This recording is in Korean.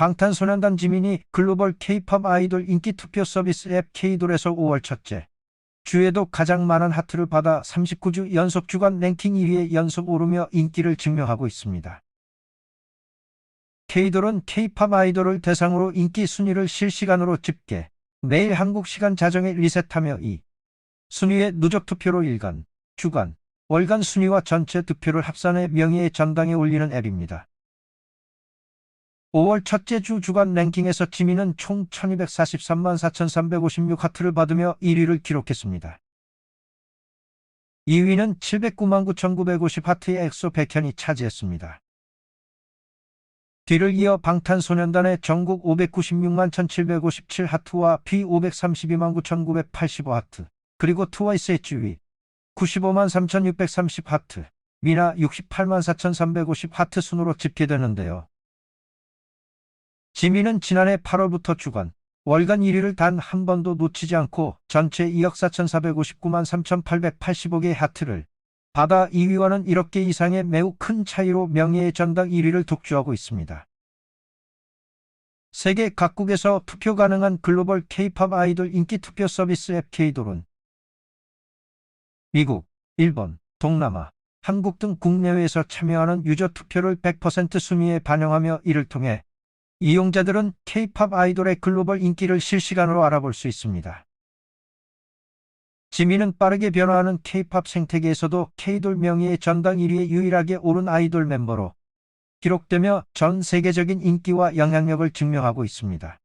방탄소년단 지민이 글로벌 K-팝 아이돌 인기 투표 서비스 앱 K돌에서 5월 첫째 주에도 가장 많은 하트를 받아 39주 연속 주간 랭킹 1위에 연속 오르며 인기를 증명하고 있습니다. K돌은 K-팝 아이돌을 대상으로 인기 순위를 실시간으로 집계, 매일 한국 시간 자정에 리셋하며 이 순위의 누적 투표로 일간, 주간, 월간 순위와 전체 득표를 합산해 명예의 전당에 올리는 앱입니다. 5월 첫째 주 주간 랭킹에서 지민은 총 1243만 4356 하트를 받으며 1위를 기록했습니다. 2위는 709만 9950 하트의 엑소 백현이 차지했습니다. 뒤를 이어 방탄소년단의 전국 596만 1757 하트와 B 532만 9985 하트, 그리고 트와이스의 주위 95만 3630 하트, 미나 68만 4350 하트 순으로 집계되는데요. 지민은 지난해 8월부터 주간, 월간 1위를 단 한 번도 놓치지 않고 전체 2억 4,459만 3,885개의 하트를 받아 2위와는 1억 개 이상의 매우 큰 차이로 명예의 전당 1위를 독주하고 있습니다. 세계 각국에서 투표 가능한 글로벌 K-팝 아이돌 인기 투표 서비스 앱 K돌은 미국, 일본, 동남아, 한국 등 국내외에서 참여하는 유저 투표를 100% 순위에 반영하며 이를 통해 이용자들은 K-팝 아이돌의 글로벌 인기를 실시간으로 알아볼 수 있습니다. 지민은 빠르게 변화하는 K-팝 생태계에서도 K돌 명예의 전당 1위에 유일하게 오른 아이돌 멤버로 기록되며 전 세계적인 인기와 영향력을 증명하고 있습니다.